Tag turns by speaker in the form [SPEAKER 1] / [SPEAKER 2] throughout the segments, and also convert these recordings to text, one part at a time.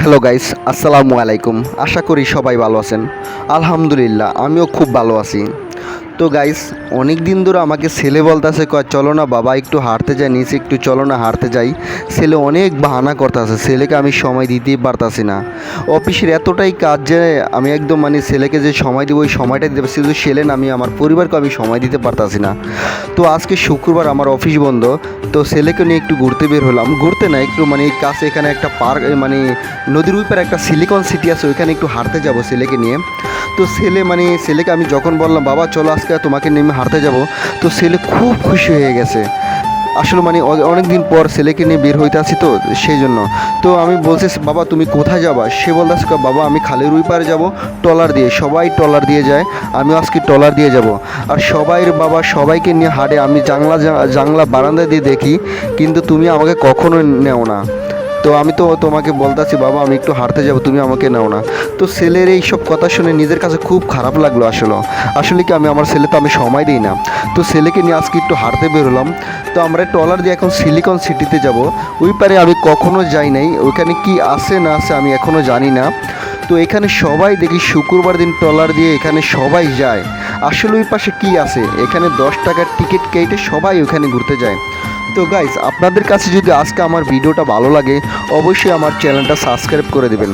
[SPEAKER 1] Hello guys আসসালামু আলাইকুম আশা করি সবাই ভালো আছেন। আলহামদুলিল্লাহ আমিও খুব ভালো আছি। তো গাইস অনেক দিন ধরে আমাকে ছেলে বলতেছে, কয়, চলো না বাবা, একটু হাঁটতে যাই, নিচে একটু চলো না হাঁটতে যাই। ছেলে অনেক বাহানা করতেছে, ছেলেকে আমি সময় দিতেই পারতাছি না। অফিসের এতটাই কাজ যে আমি একদম মানে ছেলেকে যে সময় দেবো, ওই সময়টা দিতে পারছি, শুধু ছেলে না, আমি আমার পরিবারকে আমি সময় দিতে পারতাছি না। তো আজকে শুক্রবার আমার অফিস বন্ধ, তো ছেলেকে নিয়ে একটু ঘুরতে বের হলাম। ঘুরতে না, একটু মানে কাছে এখানে একটা পার্ক মানে নদীর ওই পারে একটা সিলিকন সিটি আছে, ওইখানে একটু হাঁটতে যাব ছেলেকে নিয়ে। তো ছেলে মানে ছেলেকে আমি যখন বললাম, বাবা, চলো আজকে তোমাকে নেমে হাঁটতে যাব, তো ছেলে খুব খুশি হয়ে গেছে। আসলে মানে অনেক দিন পর ছেলেকে নিয়ে বের হইতে আছি তো, সেই জন্য। তো আমি বলছি, বাবা, তুমি কোথায় যাবা? সে বলতেছে বাবা, আমি খালি রুই পারে যাব টলার দিয়ে। সবাই টলার দিয়ে যায়, আমিও আজকে টলার দিয়ে যাব। আর সবাইয়ের বাবা সবাইকে নিয়ে হাঁটে, আমি জানলা জানলা বারান্দা দিয়ে দেখি, কিন্তু তুমি আমাকে কখনো নেও না। তো আমি তো তোমাকে বলতেছি, বাবা, আমি একটু হারতে যাব, তুমি আমাকে নাও না। তো ছেলের এই সব কথা শুনে নিজের কাছে খুব খারাপ লাগল আসলে। আসলে কি আমি আমার ছেলে তো আমি সময় দিই না। তো ছেলেকে নিয়ে আজকে একটু হারতে বেরোলাম। তো আমরা ট্রলার দিয়ে এখন সিলিকন সিটিতে যাব। ওই পারে আমি কখনো যাই নাই। ওইখানে কি আছে না আছে আমি এখনও জানি না। তো এখানে সবাই দেখি শুক্রবার দিন ট্রলার দিয়ে এখানে সবাই যায়। আসলে ওই পাশে কি আছে? এখানে দশ টাকার টিকিট কেটে সবাই ওখানে ঘুরতে যায়। তো গাইজ আপনাদের কাছে যদি আজকে আমার ভিডিওটা ভালো লাগে, অবশ্যই আমার চ্যানেলটা সাবস্ক্রাইব করে দেবেন।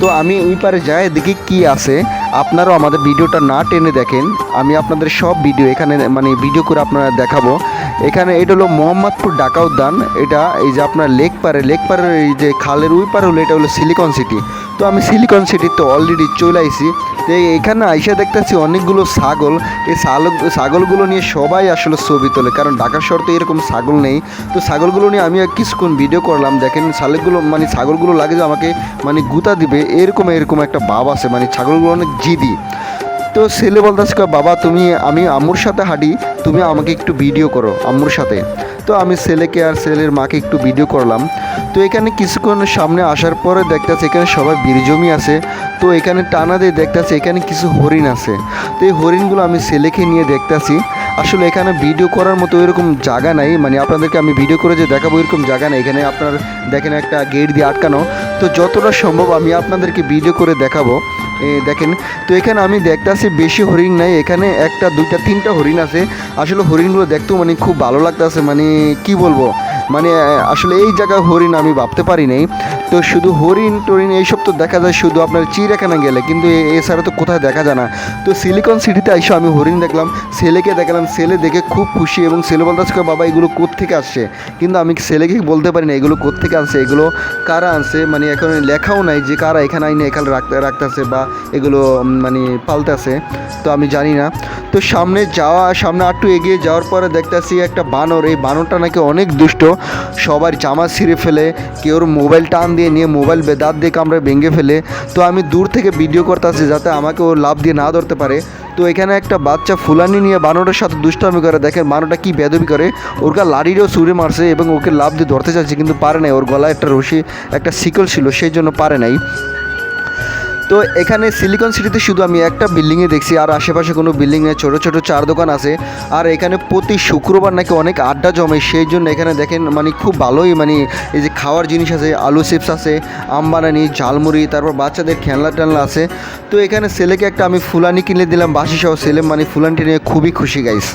[SPEAKER 1] তো আমি ওই পারে যাই, দেখি কি আছে। আপনারাও আমাদের ভিডিওটা না টেনে দেখেন। আমি আপনাদের সব ভিডিও এখানে মানে ভিডিও করে আপনারা দেখাবো। এখানে এটা হলো মোহাম্মদপুর ডাকা উদ্যান। এটা এই যে আপনার লেক পারে লেক পারের এই যে খালের ওই পারে হলো, এটা হলো সিলিকন সিটি তো আমি সিলিকন সিটিতে অলরেডি চলে আইছি। তো এখানে আইসা দেখতেছি অনেকগুলো ছাগল। এই ছাগল, ছাগলগুলো নিয়ে সবাই আসলে ছবি তোলে, কারণ ঢাকা শহর তো এরকম ছাগল নেই। তো ছাগলগুলো নিয়ে আমি কিছুক্ষণ ভিডিও করলাম। দেখেন ছাগলগুলো মানে ছাগলগুলো লাগে যে আমাকে মানে গুতা দিবে। এরকম এরকম একটা ভাব আছে। মানে ছাগলগুলো অনেক জিদি। তো ছেলে বলতেছে বাবা, তুমি, আমি আম্মুর সাথে হাঁটি, তুমি আমাকে একটু ভিডিও করো আম্মুর সাথে। তো আমি ছেলেকে আর ছেলের মাকে একটু ভিডিও করলাম। তো এখানে কিছুক্ষণ সামনে আসার পরে দেখতেছে, এখানে সবাই বীর জমি আছে। তো এখানে টানা দিয়ে দেখতেছে, এখানে কিছু হরিণ আছে। তো এই হরিণগুলো আমি ছেলেকে নিয়ে দেখতেছি। আসলে এখানে ভিডিও করার মতো এরকম জায়গা নাই। মানে আপনাদেরকে আমি ভিডিও করে যে দেখাবো এরকম জায়গা নেই। এখানে আপনার দেখেন একটা গেট দিয়ে আটকানো। তো যতটা সম্ভব আমি আপনাদেরকে ভিডিও করে দেখাবো। দেখেন, তো এখানে আমি দেখতেছি বেশি হরিণ নাই। এখানে একটা, দুইটা, তিনটা হরিণ আছে। আসলে হরিণগুলো দেখতেও মানে খুব ভালো লাগতেছে। মানে কি বলব? মানে আসলে এই জায়গায় হরিণ আমি ভাবতে পারি নাই তো শুধু হরিণ টরিণ এইসব তো দেখা যায়, শুধু আপনার চিড়িয়াখানা গেলে। কিন্তু এছাড়া তো কোথায় দেখা যায় না। তো সিলিকন সিটিতে এসে আমি হরিণ দেখলাম। ছেলেকে দেখলাম। ছেলে দেখে খুব খুশি এবং ছেলে বলতেছে বাবা, এগুলো কোত্থেকে আসছে? কিন্তু আমি ছেলেকে বলতে পারি না এগুলো কোত্থেকে আসছে এগুলো কারা আনছে? মানে এখন লেখাও নাই যে কারা এখানে আইনে এখানে রাখতে রাখতেছে বা এগুলো মানে পাল্টাছে। তো আমি জানি না। তো সামনে যাওয়া, সামনে আটটু এগিয়ে যাওয়ার পরে দেখতেছি একটা বানর। এই বানরটা নাকি অনেক দুষ্ট। সবার জামা ছিঁড়ে ফেলে কেউর মোবাইল টান দিয়ে নিয়ে মোবাইল দাঁত দিয়ে কামড়ে ভেঙে ফেলে। তো আমি দূর থেকে ভিডিও করতেছি যাতে আমাকে ও লাভ দিয়ে না ধরতে পারে। তো এখানে একটা বাচ্চা ফুলানি নিয়ে বানরের সাথে দুষ্টামি করে। দেখেন বানরটা কি বেদবি করে। ওর গা লাড়িরও ছুঁড়ে মারছে এবং ওকে লাভ দিয়ে ধরতে চাচ্ছে কিন্তু পারে নাই। ওর গলায় একটা রশি, একটা শিকল ছিল, সেই জন্য পারে নাই। তো এখানে সিলিকন সিটিতে শুধু আমি একটা বিল্ডিংয়ে দেখছি, আর আশেপাশে কোনো বিল্ডিংয়ে ছোটো ছোটো চার দোকান আছে। আর এখানে প্রতি শুক্রবার নাকি অনেক আড্ডা জমে, সেই জন্য এখানে দেখেন মানে খুব ভালোই মানে এই যে খাওয়ার জিনিস আছে, আলু চিপস আছে, আম বানানি, ঝালমুড়ি, তারপর বাচ্চাদের খেলনা টেলনা আছে। তো এখানে ছেলেকে একটা আমি ফুলানি কিনে দিলাম বাসি সহ ছেলে মানে ফুলানিটি নিয়ে খুবই খুশি গাইস